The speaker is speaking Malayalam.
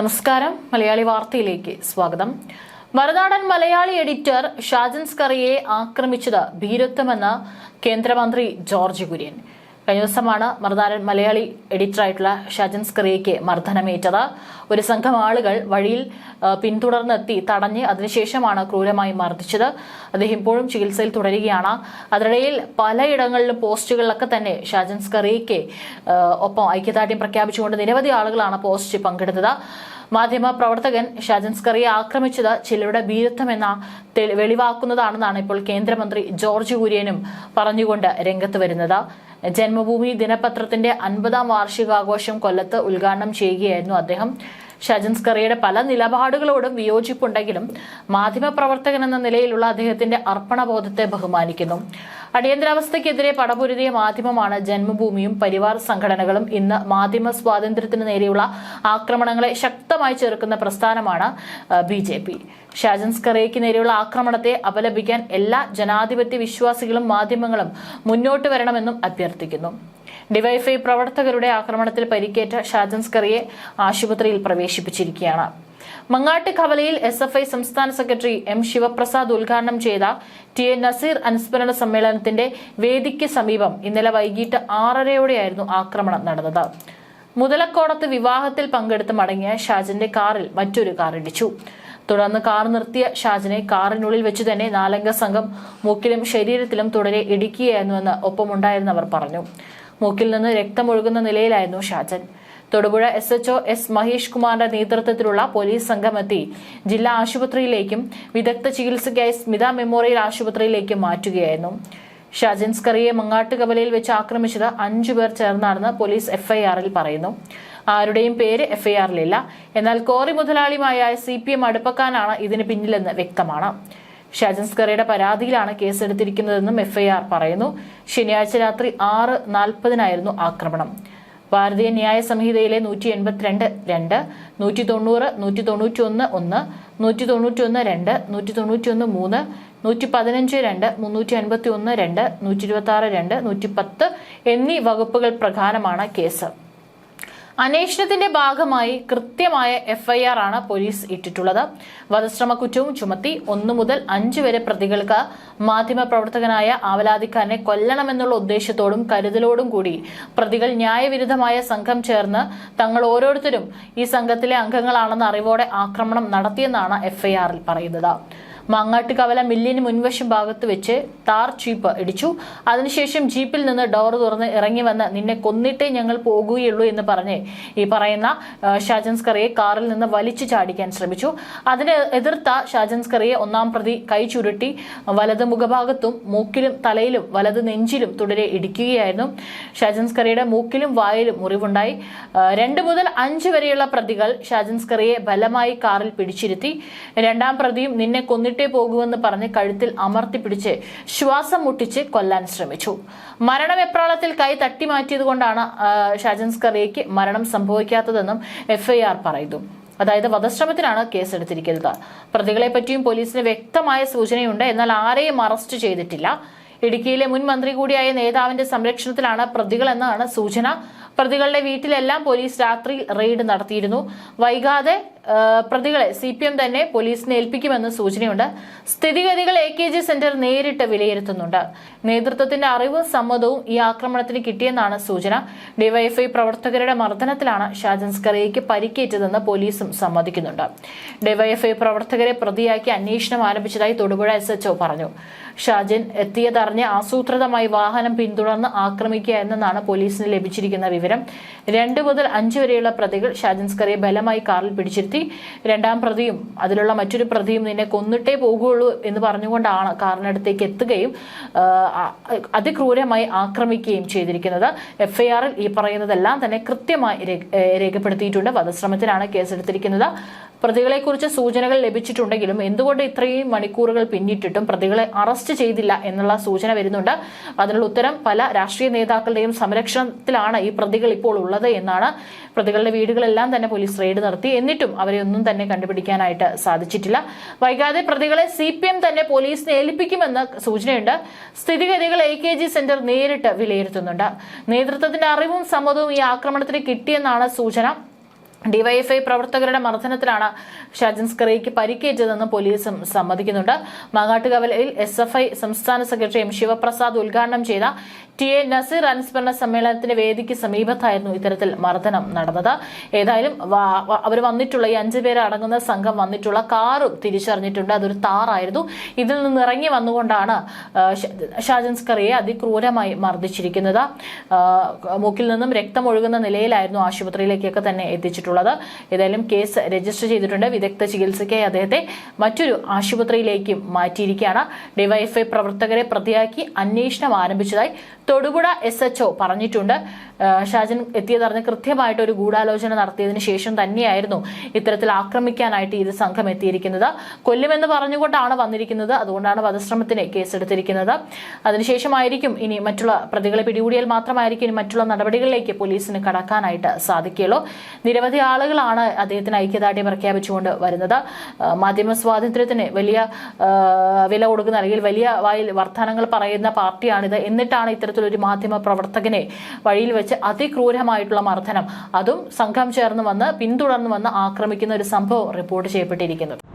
നമസ്കാരം. മലയാളി വാർത്തയിലേക്ക് സ്വാഗതം. മറുനാടൻ മലയാളി എഡിറ്റർ ഷാജൻ സ്കറിയെ ആക്രമിച്ചത് ഭീരത്വമെന്ന് കേന്ദ്രമന്ത്രി ജോർജ് കുര്യൻ. കഴിഞ്ഞ ദിവസമാണ് മറുനാടൻ മലയാളി എഡിറ്ററായിട്ടുള്ള ഷജൻ സ്ക്രിയയ്ക്ക് മർദ്ദനമേറ്റത്. ഒരു സംഘം ആളുകൾ വഴിയിൽ പിന്തുടർന്നെത്തി തടഞ്ഞ് അതിനുശേഷമാണ് ക്രൂരമായി മർദ്ദിച്ചത്. അദ്ദേഹം ഇപ്പോഴും ചികിത്സയിൽ തുടരുകയാണ്. അതിനിടയിൽ പലയിടങ്ങളിലും പോസ്റ്റുകളിലൊക്കെ തന്നെ ഷാജൻ സ്കറിയയ്ക്ക് ഒപ്പം ഐക്യദാർഢ്യം പ്രഖ്യാപിച്ചുകൊണ്ട് നിരവധി ആളുകളാണ് പോസ്റ്റ് പങ്കെടുത്തത്. മാധ്യമ പ്രവർത്തകൻ ഷജൻസ്കറിയെ ആക്രമിച്ചത് ചിലരുടെ ഭീരുത്വമെന്ന വെളിവാക്കുന്നതാണെന്നാണ് ഇപ്പോൾ കേന്ദ്രമന്ത്രി ജോർജ് കുര്യനും പറഞ്ഞുകൊണ്ട് രംഗത്ത് വരുന്നത്. ജന്മഭൂമി ദിനപത്രത്തിന്റെ അൻപതാം വാർഷികാഘോഷം കൊല്ലത്ത് ഉദ്ഘാടനം ചെയ്യുകയായിരുന്നു അദ്ദേഹം. ഷാജൻ സ്കറിയുടെ പല നിലപാടുകളോടും വിയോജിപ്പുണ്ടെങ്കിലും മാധ്യമപ്രവർത്തകൻ എന്ന നിലയിലുള്ള അദ്ദേഹത്തിന്റെ അർപ്പണബോധത്തെ ബഹുമാനിക്കുന്നു. അടിയന്തരാവസ്ഥയ്ക്കെതിരെ പടപൊരുതിയ മാധ്യമമാണ് ജന്മഭൂമിയും പരിവാർ സംഘടനകളും. ഇന്ന് മാധ്യമ സ്വാതന്ത്ര്യത്തിന് നേരെയുള്ള ആക്രമണങ്ങളെ ശക്തമായി ചെറുക്കുന്ന പ്രസ്ഥാനമാണ് ബി ജെ പി. ഷാജൻ നേരെയുള്ള ആക്രമണത്തെ അപലപിക്കാൻ എല്ലാ ജനാധിപത്യ വിശ്വാസികളും മാധ്യമങ്ങളും മുന്നോട്ട് വരണമെന്നും അഭ്യർത്ഥിക്കുന്നു. ഡിവൈഫൈ പ്രവർത്തകരുടെ ആക്രമണത്തിൽ പരിക്കേറ്റ ഷാജൻസ്കറിയെ ആശുപത്രിയിൽ പ്രവേശിപ്പിച്ചിരിക്കുകയാണ്. മങ്ങാട്ട് കവലയിൽ എസ് എഫ് ഐ സംസ്ഥാന സെക്രട്ടറി എം ശിവപ്രസാദ് ഉദ്ഘാടനം ചെയ്ത ടി എ നസീർ അനുസ്മരണ സമ്മേളനത്തിന്റെ വേദിക്ക് സമീപം ഇന്നലെ വൈകിട്ട് ആറരയോടെയായിരുന്നു ആക്രമണം നടന്നത്. മുതലക്കോടത്ത് വിവാഹത്തിൽ പങ്കെടുത്ത് മടങ്ങിയ ഷാജന്റെ കാറിൽ മറ്റൊരു കാർ ഇടിച്ചു. തുടർന്ന് കാർ നിർത്തിയ ഷാജിനെ കാറിനുള്ളിൽ വെച്ച് തന്നെ നാലംഗ സംഘം മൂക്കിലും ശരീരത്തിലും തുടരെ ഇടിക്കുകയായിരുന്നുവെന്ന് ഒപ്പമുണ്ടായിരുന്നവർ പറഞ്ഞു. മൂക്കിൽ നിന്ന് രക്തമൊഴുകുന്ന നിലയിലായിരുന്നു Shajan. Thodupuzha S H O S Mahesh കുമാറിന്റെ നേതൃത്വത്തിലുള്ള പോലീസ് സംഘം എത്തി ജില്ലാ ആശുപത്രിയിലേക്കും വിദഗ്ധ ചികിത്സയ്ക്കായി സ്മിത മെമ്മോറിയൽ ആശുപത്രിയിലേക്കും മാറ്റുകയായിരുന്നു. ഷാജൻ സ്കറിയെ മങ്ങാട്ടുകവലയിൽ വെച്ച് ആക്രമിച്ചത് അഞ്ചു പേർ ചേർന്നാണെന്ന് പോലീസ് എഫ്ഐആറിൽ പറയുന്നു. ആരുടെയും പേര് എഫ്ഐആറിലില്ല എന്നാൽ കോറി മുതലാളിയുമായ സി പി എം അടുപ്പക്കാനാണ് ഇതിന് പിന്നിലെന്ന് വ്യക്തമാണ്. ഷാജൻ സ്കറിയുടെ പരാതിയിലാണ് കേസെടുത്തിരിക്കുന്നതെന്നും എഫ്ഐആർ പറയുന്നു. ശനിയാഴ്ച രാത്രി ആറ് നാൽപ്പതിനായിരുന്നു ആക്രമണം. ഭാരതീയ ന്യായ സംഹിതയിലെ നൂറ്റി എൺപത്തിരണ്ട് രണ്ട് നൂറ്റി തൊണ്ണൂറ് നൂറ്റി തൊണ്ണൂറ്റി ഒന്ന് ഒന്ന് നൂറ്റി തൊണ്ണൂറ്റി ഒന്ന് രണ്ട് നൂറ്റി തൊണ്ണൂറ്റി ഒന്ന് മൂന്ന് നൂറ്റി പതിനഞ്ച് രണ്ട് മുന്നൂറ്റി അൻപത്തി ഒന്ന് രണ്ട് നൂറ്റി ഇരുപത്തി ആറ് രണ്ട് നൂറ്റി പത്ത് എന്നീ വകുപ്പുകൾ പ്രകാരമാണ് കേസ്. അന്വേഷണത്തിന്റെ ഭാഗമായി കൃത്യമായ എഫ്ഐആർ ആണ് പോലീസ് ഇട്ടിട്ടുള്ളത്. വധശ്രമ കുറ്റവും ചുമത്തി ഒന്നു മുതൽ അഞ്ചു വരെ പ്രതികൾക്ക് മാധ്യമപ്രവർത്തകനായ ആവലാതിക്കാരനെ കൊല്ലണമെന്നുള്ള ഉദ്ദേശത്തോടും കരുതലോടും കൂടി പ്രതികൾ ന്യായവിരുദ്ധമായ സംഘം ചേർന്ന് തങ്ങൾ ഓരോരുത്തരും ഈ സംഘത്തിലെ അംഗങ്ങളാണെന്ന അറിവോടെ ആക്രമണം നടത്തിയെന്നാണ് എഫ്ഐആറിൽ പറയുന്നത്. മങ്ങാട്ട് കവല മില്ലിന് മുൻവശം ഭാഗത്ത് വെച്ച് താർ ജീപ്പ് ഇടിച്ചു. അതിനുശേഷം ജീപ്പിൽ നിന്ന് ഡോർ തുറന്ന് ഇറങ്ങി വന്ന് നിന്നെ കൊന്നിട്ടേ ഞങ്ങൾ പോകുകയുള്ളൂ എന്ന് പറഞ്ഞ് ഈ പറയുന്ന ഷാജൻസ്കറിയെ കാറിൽ നിന്ന് വലിച്ചു ചാടിക്കാൻ ശ്രമിച്ചു. അതിനെ എതിർത്ത ഷാജൻസ്കറിയെ ഒന്നാം പ്രതി കൈ ചുരുട്ടി വലത് മുഖഭാഗത്തും മൂക്കിലും തലയിലും വലത് നെഞ്ചിലും തുടരെ ഇടിക്കുകയായിരുന്നു. ഷാജൻസ്കറിയുടെ മൂക്കിലും വായിലും മുറിവുണ്ടായി. രണ്ട് മുതൽ അഞ്ച് വരെയുള്ള പ്രതികൾ ഷാജൻസ്കറിയെ ബലമായി കാറിൽ പിടിച്ചിരുത്തി. രണ്ടാം പ്രതിയും നിന്നെ കൊന്നിട്ടേ പോകുമെന്ന് പറഞ്ഞ് കഴുത്തിൽ അമർത്തിപ്പിടിച്ച് ശ്വാസം മുട്ടിച്ച് കൊല്ലാൻ ശ്രമിച്ചു. മരണവെപ്രാളത്തിൽ കൈ തട്ടി മാറ്റിയതുകൊണ്ടാണ് ആ, ഷാജൻ സ്കറിയയ്ക്ക് മരണം സംഭവിക്കാത്തതെന്നും എഫ്ഐആർ പറയുന്നു. അതായത് വധശ്രമത്തിനാണ് കേസെടുത്തിരിക്കുന്നത്. പ്രതികളെ പറ്റിയും പോലീസിന് വ്യക്തമായ സൂചനയുണ്ട്. എന്നാൽ ആരെയും അറസ്റ്റ് ചെയ്തിട്ടില്ല. ഇടുക്കിയിലെ മുൻ മന്ത്രി കൂടിയായ നേതാവിന്റെ സംരക്ഷണത്തിലാണ് പ്രതികൾ എന്നാണ് സൂചന. പ്രതികളുടെ വീട്ടിലെല്ലാം പോലീസ് രാത്രി റെയ്ഡ് നടത്തിയിരുന്നു. വൈകാതെ പ്രതികളെ സി പി എം തന്നെ പോലീസിനെ ഏൽപ്പിക്കുമെന്ന് സൂചനയുണ്ട്. സ്ഥിതിഗതികൾ എ കെ ജി സെന്റർ നേരിട്ട് വിലയിരുത്തുന്നുണ്ട്. നേതൃത്വത്തിന്റെ അറിവും സമ്മതവും ഈ ആക്രമണത്തിന് കിട്ടിയെന്നാണ് സൂചന. ഡിവൈഎഫ്ഐ പ്രവർത്തകരുടെ മർദ്ദനത്തിലാണ് ഷാജൻ സ്കറിയയ്ക്ക് പരിക്കേറ്റതെന്ന് പോലീസും സമ്മതിക്കുന്നുണ്ട്. ഡിവൈഎഫ്ഐ പ്രവർത്തകരെ പ്രതിയാക്കി അന്വേഷണം ആരംഭിച്ചതായി തൊടുപുഴ എസ് എച്ച്ഒ പറഞ്ഞു. ഷാജൻ എത്തിയതറിഞ്ഞ് ആസൂത്രിതമായി വാഹനം പിന്തുടർന്ന് ആക്രമിക്കുക എന്നാണ് പോലീസിന് ലഭിച്ചിരിക്കുന്ന വിവരം. രണ്ട് മുതൽ അഞ്ച് വരെയുള്ള പ്രതികൾ ഷാജൻ സ്കറിയെ ബലമായി കാറിൽ പിടിച്ചിരുത്തി രണ്ടാം പ്രതിയും അതിലുള്ള മറ്റൊരു പ്രതിയും നിന്നെ കൊന്നിട്ടേ പോകുള്ളൂ എന്ന് പറഞ്ഞുകൊണ്ടാണ് കാറിനടുത്തേക്ക് എത്തുകയും അതിക്രൂരമായി ആക്രമിക്കുകയും ചെയ്തിരിക്കുന്നത്. എഫ്ഐആറിൽ ഈ പറയുന്നതെല്ലാം തന്നെ കൃത്യമായി രേഖപ്പെടുത്തിയിട്ടുണ്ട്. വധശ്രമത്തിനാണ് കേസെടുത്തിരിക്കുന്നത്. പ്രതികളെക്കുറിച്ച് സൂചനകൾ ലഭിച്ചിട്ടുണ്ടെങ്കിലും എന്തുകൊണ്ട് ഇത്രയും മണിക്കൂറുകൾ പിന്നിട്ടിട്ടും പ്രതികളെ അറസ്റ്റ് ചെയ്തില്ല എന്നുള്ള സൂചന വരുന്നുണ്ട്. അതിനുള്ള ഉത്തരം പല രാഷ്ട്രീയ നേതാക്കളുടെയും സംരക്ഷണത്തിലാണ് ഈ പ്രതികൾ ഇപ്പോൾ ഉള്ളത് എന്നാണ് പ്രതികളുടെ വീടുകളെല്ലാം തന്നെ പോലീസ് റെയ്ഡ് നടത്തി. എന്നിട്ടും അവരെ ഒന്നും തന്നെ കണ്ടുപിടിക്കാനായിട്ട് സാധിച്ചിട്ടില്ല. വൈകാതെ പ്രതികളെ സി പി എം തന്നെ പോലീസിനെ ഏൽപ്പിക്കുമെന്ന് സൂചനയുണ്ട്. സ്ഥിതിഗതികൾ എ കെ ജി സെന്റർ നേരിട്ട് വിലയിരുത്തുന്നുണ്ട്. നേതൃത്വത്തിന്റെ അറിവും സമ്മതവും ഈ ആക്രമണത്തിന് കിട്ടിയെന്നാണ് സൂചന. ഡിവൈഎഫ്ഐ പ്രവർത്തകരുടെ മർദ്ദനത്തിലാണ് ഷജൻസ് സ്കറിയയ്ക്ക് പരിക്കേറ്റതെന്ന് പോലീസും സമ്മതിക്കുന്നുണ്ട്. മാങ്ങാട്ടുകവലയിൽ എസ് എഫ് ഐ സംസ്ഥാന സെക്രട്ടറി എം ശിവപ്രസാദ് ഉദ്ഘാടനം ചെയ്ത ടി എ നസീർ അനുസ്മരണ സമ്മേളനത്തിന്റെ വേദിക്ക് സമീപത്തായിരുന്നു ഇത്തരത്തിൽ മർദ്ദനം നടന്നത്. ഏതായാലും അവർ വന്നിട്ടുള്ള ഈ അഞ്ചു പേരെ അടങ്ങുന്ന സംഘം വന്നിട്ടുള്ള കാറും തിരിച്ചറിഞ്ഞിട്ടുണ്ട്. അതൊരു താറായിരുന്നു. ഇതിൽ നിന്ന് ഇറങ്ങി വന്നുകൊണ്ടാണ് ഷാജൻസ് കറിയെ അതിക്രൂരമായി മർദ്ദിച്ചിരിക്കുന്നത്. മൂക്കിൽ നിന്നും രക്തം ഒഴുകുന്ന നിലയിലായിരുന്നു ആശുപത്രിയിലേക്കൊക്കെ തന്നെ എത്തിച്ചിട്ടുള്ളത്. ഏതായാലും കേസ് രജിസ്റ്റർ ചെയ്തിട്ടുണ്ട്. വിദഗ്ധ ചികിത്സയ്ക്കായി അദ്ദേഹത്തെ മറ്റൊരു ആശുപത്രിയിലേക്കും മാറ്റിയിരിക്കുകയാണ്. ഡിവൈഎഫ്ഐ പ്രവർത്തകരെ പ്രതിയാക്കി അന്വേഷണം ആരംഭിച്ചതായി തൊടുപുഴ എസ് എച്ച് പറഞ്ഞിട്ടുണ്ട്. ഷാജൻ എത്തിയതറിഞ്ഞ് കൃത്യമായിട്ട് ഒരു ഗൂഢാലോചന നടത്തിയതിന് ശേഷം തന്നെയായിരുന്നു ഇത്തരത്തിൽ ആക്രമിക്കാനായിട്ട് ഇത് സംഘം എത്തിയിരിക്കുന്നത്. കൊല്ലുമെന്ന് പറഞ്ഞുകൊണ്ടാണ് വന്നിരിക്കുന്നത്. അതുകൊണ്ടാണ് വധശ്രമത്തിന് കേസെടുത്തിരിക്കുന്നത്. അതിനുശേഷമായിരിക്കും ഇനി മറ്റുള്ള പ്രതികളെ പിടികൂടിയാൽ മാത്രമായിരിക്കും ഇനി മറ്റുള്ള നടപടികളിലേക്ക് പോലീസിന് കടക്കാനായിട്ട് സാധിക്കുകയുള്ളൂ. നിരവധി ആളുകളാണ് അദ്ദേഹത്തിന് ഐക്യദാർഢ്യം പ്രഖ്യാപിച്ചുകൊണ്ട് വരുന്നത്. മാധ്യമ സ്വാതന്ത്ര്യത്തിന് വലിയ വില കൊടുക്കുന്ന അല്ലെങ്കിൽ വലിയ വായിൽ വർത്തമാനങ്ങൾ പറയുന്ന പാർട്ടിയാണിത്. എന്നിട്ടാണ് ഇത്തരത്തിലൊരു മാധ്യമ പ്രവർത്തകനെ വഴിയിൽ വെച്ച് അതിക്രൂരമായിട്ടുള്ള മർദ്ദനം. അതും സംഘം ചേർന്ന് വന്ന് പിന്തുടർന്ന് വന്ന് ആക്രമിക്കുന്ന ഒരു സംഭവം റിപ്പോർട്ട് ചെയ്യപ്പെട്ടിരിക്കുന്നത്